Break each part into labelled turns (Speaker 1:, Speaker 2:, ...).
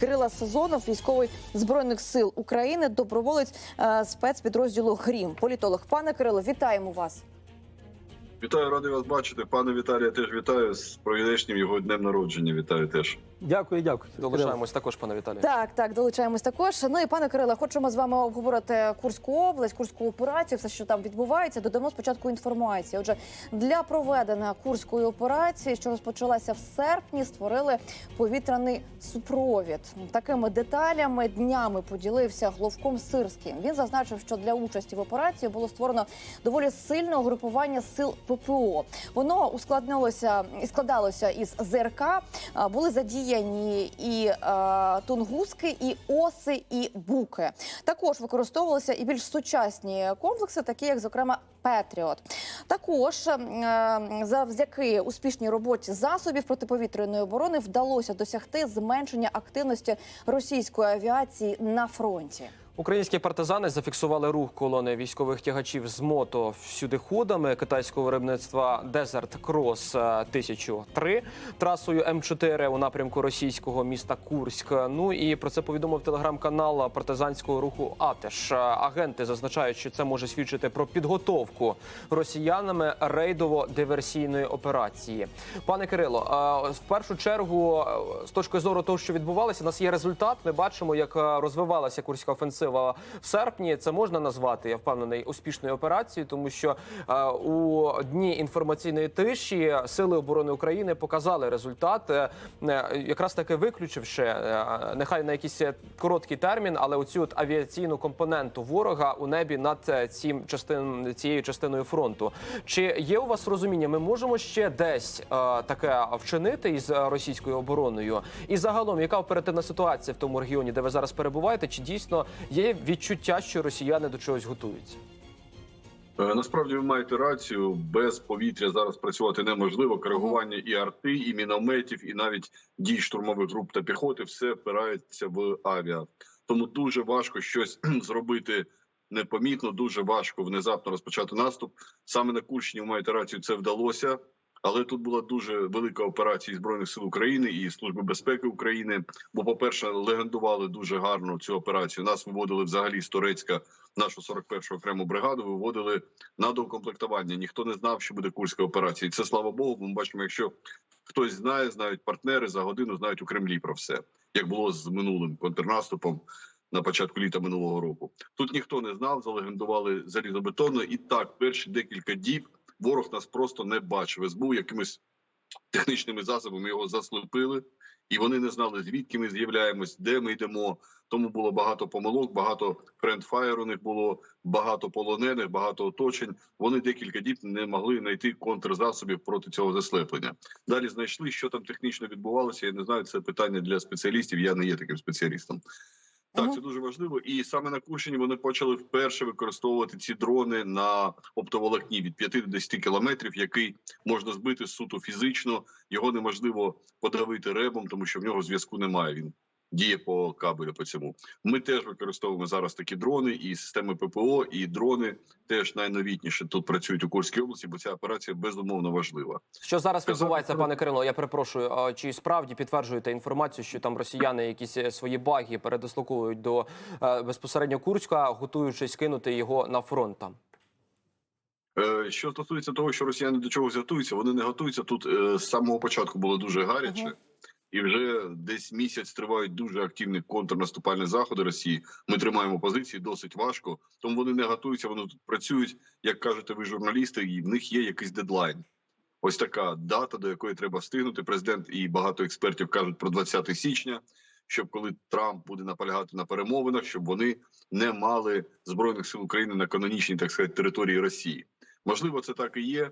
Speaker 1: Кирила Сазонов, військовий збройних сил України, доброволець е, спецпідрозділу Грім. Політолог, пане Кирило, вітаємо вас.
Speaker 2: Вітаю, радий вас бачити. Пане Віталія, теж вітаю з провідешнім його днем народження. Вітаю теж.
Speaker 3: Дякую, дякую.
Speaker 4: Долучаємось також, пане Віталію.
Speaker 1: Так, так, долучаємось також. Ну і пане Кирило, хочемо з вами обговорити Курську область, Курську операцію, все, що там відбувається. Додамо спочатку інформації. Отже, для проведення курської операції, що розпочалася в серпні, створили повітряний супровід. Такими деталями днями поділився Головком Сирський. Він зазначив, що для участі в операції було створено доволі сильне угрупування сил ППО. Воно ускладнилося і складалося із ЗРК. Були задіяні і е, тунгуски, і оси, і буки. Також використовувалися і більш сучасні комплекси, такі як, зокрема, Петріот. Також е, завдяки успішній роботі засобів протиповітряної оборони вдалося досягти зменшення активності російської авіації на фронті.
Speaker 4: Українські партизани зафіксували рух колони військових тягачів з мото всюдиходами китайського виробництва Desert Cross е, 1003 трасою М4 у напрямку російського міста Курськ. Ну і про це повідомив телеграм-канал партизанського руху Атеш. Е, Агенти зазначають, що це може свідчити про підготовку росіянами рейдово-диверсійної операції. Пане Кирило, е, в першу чергу, е, з точки зору того, що відбувалося, у нас є результат. Ми бачимо, як е, розвивалася курська офенсива в серпні. Це можна назвати, я впевнений, успішною операцією, тому що е, у дні інформаційної тиші сили оборони України показали результат, е, е, якраз таки виключивши нехай на якийсь короткий термін, але оцю от авіаційну компоненту ворога у небі над цим частин цією частиною фронту. Чи є у вас розуміння? Ми можемо ще десь таке вчинити із російською обороною? І загалом, яка оперативна ситуація в тому регіоні, де ви зараз перебуваєте? Чи дійсно є відчуття, що росіяни до чогось готуються?
Speaker 2: Е, Насправді ви маєте рацію. Без повітря зараз працювати неможливо. Коригування і арти, і мінометів, і навіть дій штурмових груп та піхоти все впирається в авіа. Тому дуже важко щось зробити непомітно. Дуже важко внезапно розпочати наступ. Саме на Курщині ви маєте рацію. Це вдалося. Але тут була дуже велика операція збройних сил України і служби безпеки України. Бо, по перше, легендували дуже гарно цю операцію. Нас виводили взагалі з Турецька нашу 41-му окрему бригаду. Виводили на доукомплектування. Ніхто не знав, що буде курська операція. І це слава Богу. Ми бачимо, якщо хтось знає, знають партнери за годину, знають у Кремлі про все, як було з минулим контрнаступом. На початку літа минулого року тут ніхто не знав, залегендували залізобетонно, і так перші декілька діб ворог нас просто не бачив. СБУ якимись технічними засобами його заслепили, і вони не знали, звідки ми з'являємось, де ми йдемо. Тому було багато помилок, багато френдфаєр у них було, багато полонених, багато оточень. Вони декілька діб не могли знайти контрзасобів проти цього заслеплення. Далі знайшли, що там технічно відбувалося. Я не знаю, це питання для спеціалістів. Я не є таким спеціалістом. Так, це дуже важливо, і саме на Курщині вони почали вперше використовувати ці дрони на оптоволокні від 5 до 10 кілометрів, який можна збити суто фізично. Його неможливо подавити ребом, тому що в нього зв'язку немає. Він діє по кабелю. По цьому ми теж використовуємо зараз такі дрони і системи ППО, і дрони теж найновітніше тут працюють у Курській області, бо ця операція безумовно важлива.
Speaker 4: Що зараз
Speaker 2: Сказати
Speaker 4: відбувається, пане Кирило? Я перепрошую. Чи справді підтверджуєте інформацію, що там росіяни якісь е, свої баги передислоковують до е, безпосередньо Курська, готуючись кинути його на фронт там?
Speaker 2: Е, Що стосується того, що росіяни до чогось готуються, вони не готуються. Тут з самого початку було дуже гаряче. І вже десь місяць тривають дуже активні контрнаступальні заходи Росії. Ми тримаємо позиції досить важко. Тому вони не готуються. Вони тут працюють, як кажете, ви журналісти, і в них є якийсь дедлайн. Ось така дата, до якої треба встигнути. Президент і багато експертів кажуть про 20 січня. Щоб коли Трамп буде наполягати на перемовинах, щоб вони не мали збройних сил України на канонічній, так сказати, території Росії. Можливо, це так і є.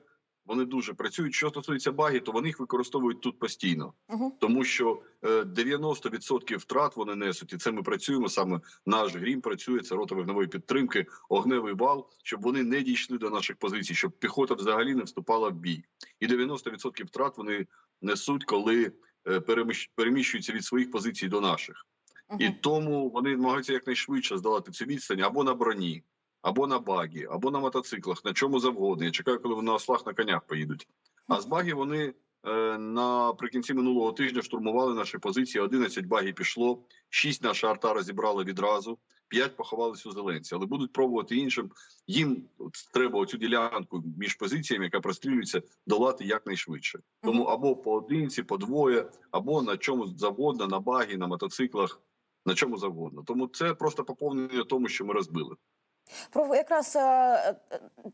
Speaker 2: Вони дуже працюють. Що стосується баги, то вони їх використовують тут постійно,
Speaker 1: Угу.
Speaker 2: тому що е, 90% втрат вони несуть, і це ми працюємо. Саме наш грім працює. Це рота вогневої підтримки, огневий вал, щоб вони не дійшли до наших позицій, щоб піхота взагалі не вступала в бій. І 90% втрат вони несуть, коли е, переміщуються від своїх позицій до наших. І тому вони намагаються якнайшвидше здолати цю відстань або на броні, або на багі, або на мотоциклах, на чому завгодно. Я чекаю, коли вони на ослах на конях поїдуть. А з багі вони е, наприкінці минулого тижня штурмували наші позиції. 11 багів пішло, 6 наша арта розібрала відразу, 5 поховались у Зеленці. Але будуть пробувати іншим. Їм треба оцю ділянку між позиціями, яка прострілюється, долати якнайшвидше. Тому або поодинці, по двоє, або на чому завгодно, на багі, на мотоциклах, на чому завгодно. Тому це просто поповнення тому, що ми розбили.
Speaker 1: Про якраз е, е,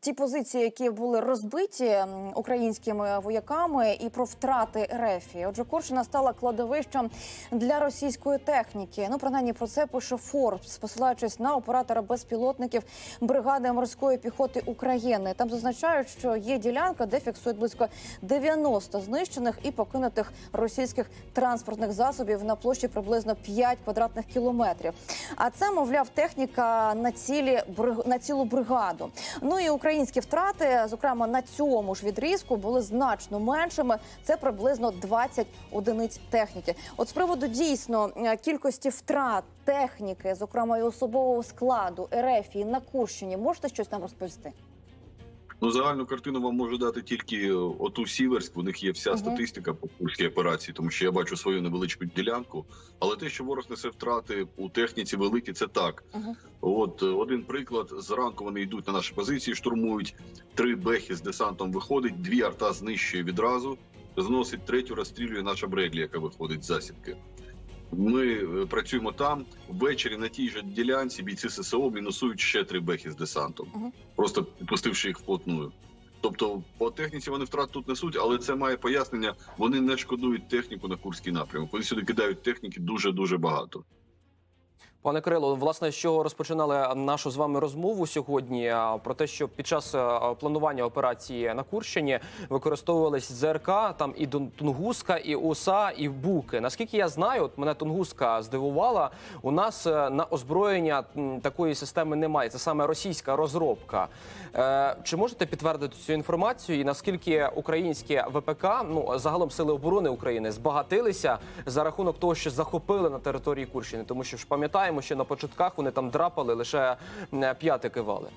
Speaker 1: ті позиції, які були розбиті українськими вояками, і про втрати рефі. Отже, Курщина стала кладовищем для російської техніки. Ну, принаймні про це пише Форбс, посилаючись на оператора безпілотників бригади морської піхоти України. Там зазначають, що є ділянка, де фіксують близько 90 знищених і покинутих російських транспортних засобів на площі приблизно 5 квадратних кілометрів. А це, мовляв, техніка на цілі бриг- на цілу бригаду. Ну і українські втрати, зокрема на цьому ж відрізку, були значно меншими. Це приблизно 20 одиниць техніки. От з приводу дійсно е, кількості втрат техніки, зокрема і особового складу РФ на Курщині, можете щось нам розповісти?
Speaker 2: Ну, загальну картину вам можу дати тільки е, оту Сіверськ. У них є вся
Speaker 1: Мгм.
Speaker 2: статистика по курській операції, тому що я бачу свою невеличку ділянку. Але те, що ворог несе втрати у техніці великі, це так.
Speaker 1: Мгм.
Speaker 2: От е, один приклад: зранку вони йдуть на наші позиції, штурмують три бехи з десантом. Виходить, дві арта знищує відразу, зносить третю, розстрілює наша Бредлі, яка виходить з засідки. Ми е, працюємо там. Ввечері на тій же ділянці бійці ССО мінусують ще три бехи з десантом,
Speaker 1: угу.
Speaker 2: просто пустивши їх вплотную. Тобто, по техніці вони втрат тут несуть, але це має пояснення. Вони не шкодують техніку на курський напрямок. Вони сюди кидають техніки дуже дуже багато.
Speaker 4: Пане Кирило, власне, чого розпочинали нашу з вами розмову сьогодні? Про те, що під час е, планування операції на Курщині використовувались ЗРК, там і Тунгуска, і УСА, і Буки. Наскільки я знаю, от мене Тунгуска здивувала. У нас е, на озброєння такої системи немає. Це саме російська розробка. Е, Чи можете підтвердити цю інформацію? І наскільки українські ВПК, ну загалом сили оборони України, збагатилися за рахунок того, що захопили на території Курщини? Тому що ж пам'ятаємо, що на початках вони там драпали лише п'яти кивали.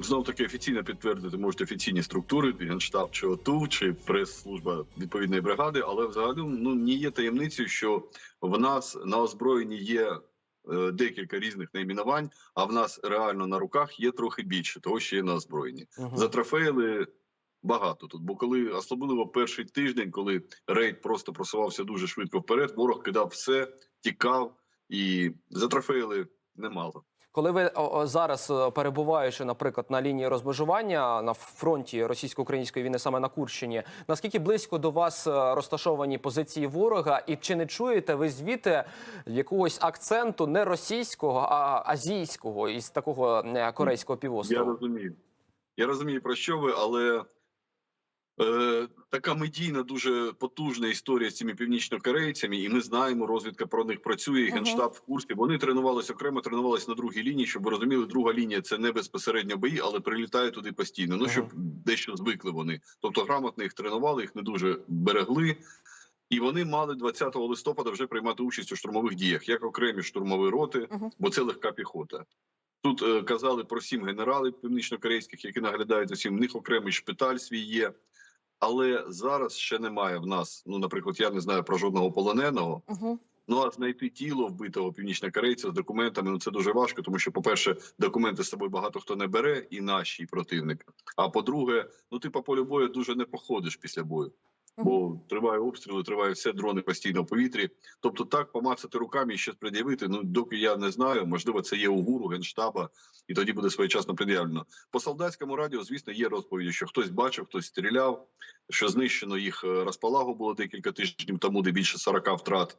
Speaker 2: Знов таки офіційно підтвердити можуть офіційні структури, генштаб чи ОТУ, чи прес-служба відповідної бригади, але взагалі ну не є таємницею, що в нас на озброєнні є е, декілька різних найменувань, а в нас реально на руках є трохи більше того, що є на озброєнні.
Speaker 4: Мгм.
Speaker 2: Затрофеїли багато тут. Бо коли особливо перший тиждень, коли рейд просто просувався дуже швидко вперед, ворог кидав все, тікав і затрофеїли немало.
Speaker 4: Коли ви зараз е, перебуваючи, наприклад, на лінії розмежування на фронті російсько-української війни, саме на Курщині, наскільки близько до вас е, розташовані позиції ворога, і чи не чуєте ви звідти якогось акценту не російського, а азійського із такого е, корейського
Speaker 2: Я розумію. Я розумію про що ви, але е, така медійна, дуже потужна історія з цими північнокорейцями, і ми знаємо, розвідка про них працює. і Генштаб в курсі. Вони тренувалися окремо, тренувалися на другій лінії, щоб ви розуміли, друга лінія це не безпосередньо бої, але прилітає туди постійно. Ну щоб дещо звикли вони. Тобто грамотно їх тренували, їх не дуже берегли. І вони мали 20 листопада вже приймати участь у штурмових діях, як окремі штурмові роти, бо це легка піхота. Тут е, казали про сім генералів північнокорейських, які наглядають за всім. В них окремий шпиталь свій є. Але зараз ще немає в нас. Ну, наприклад, я не знаю про жодного полоненого.
Speaker 1: Угу.
Speaker 2: Ну а знайти тіло вбитого північнокорейця з документами ну це дуже важко, тому що, по-перше, документи з собою багато хто не бере, і наші і противник. А по-друге, ну ти по полю бою дуже не походиш після бою. Бо триває обстріли, триває все, дрони постійно в повітрі. Тобто, так помацати руками і щось пред'явити. Ну доки я не знаю, можливо, це є у гуру генштаба, і тоді буде своєчасно пред'явлено. По солдатському радіо, звісно, є розповіді, що хтось бачив, хтось стріляв, що знищено їх е, розпалагу було декілька тижнів тому, де більше 40 втрат.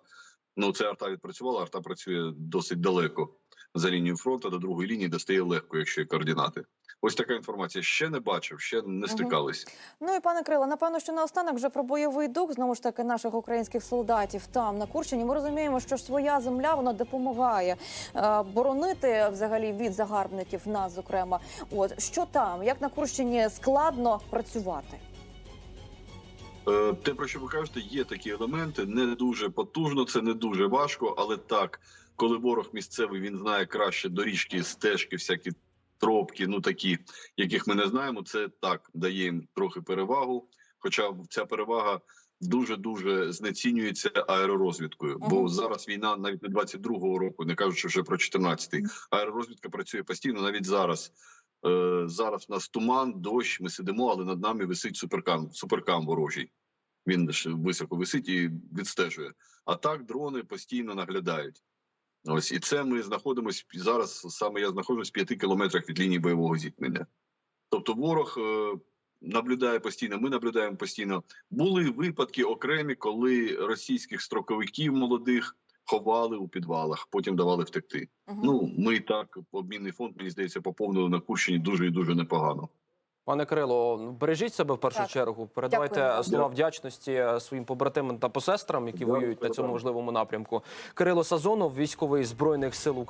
Speaker 2: Ну це арта відпрацювала. Арта працює досить далеко за лінією фронту до другої лінії, де стає легко, якщо є координати. Ось така інформація. Ще не бачив, ще не стикались.
Speaker 1: Ну і пане Крило, напевно, що наостанок вже про бойовий дух знову ж таки наших українських солдатів там на Курщині. Ми розуміємо, що своя земля вона допомагає е, боронити взагалі від загарбників нас, зокрема. От що там, як на Курщині складно працювати?
Speaker 2: Е, Те, про що ви кажете, є такі елементи. Не дуже потужно, це не дуже важко, але так, коли ворог місцевий, він знає краще доріжки, стежки, всякі тропки, ну такі, яких ми не знаємо. Це так дає їм трохи перевагу. Хоча ця перевага дуже дуже знецінюється аеророзвідкою. Бо
Speaker 1: Мгм.
Speaker 2: зараз війна навіть не 22-го року, не кажучи вже про 14-й. Аеророзвідка працює постійно, навіть зараз. Е, зараз у нас туман, дощ. Ми сидимо, але над нами висить суперкам, суперкам ворожий. Він високо висить і відстежує. А так дрони постійно наглядають. Ось і це ми знаходимося зараз. Саме я знаходжусь в п'яти кілометрах від лінії бойового зіткнення. Тобто, ворог е, наблюдає постійно. Ми наблюдаємо постійно. Були випадки окремі, коли російських строковиків молодих ховали у підвалах, потім давали втекти.
Speaker 1: Мгм.
Speaker 2: Ну ми так обмінний фонд, мені здається, поповнили на Курщині дуже і дуже непогано.
Speaker 4: Пане Кирило, ну, бережіть себе в першу
Speaker 1: Так.
Speaker 4: чергу. Передавайте
Speaker 1: Дякую.
Speaker 4: слова вдячності е, своїм побратимам та посестрам, які
Speaker 2: Дякую,
Speaker 4: воюють на цьому важливому напрямку. Кирило Сазонов, військовий збройних сил України.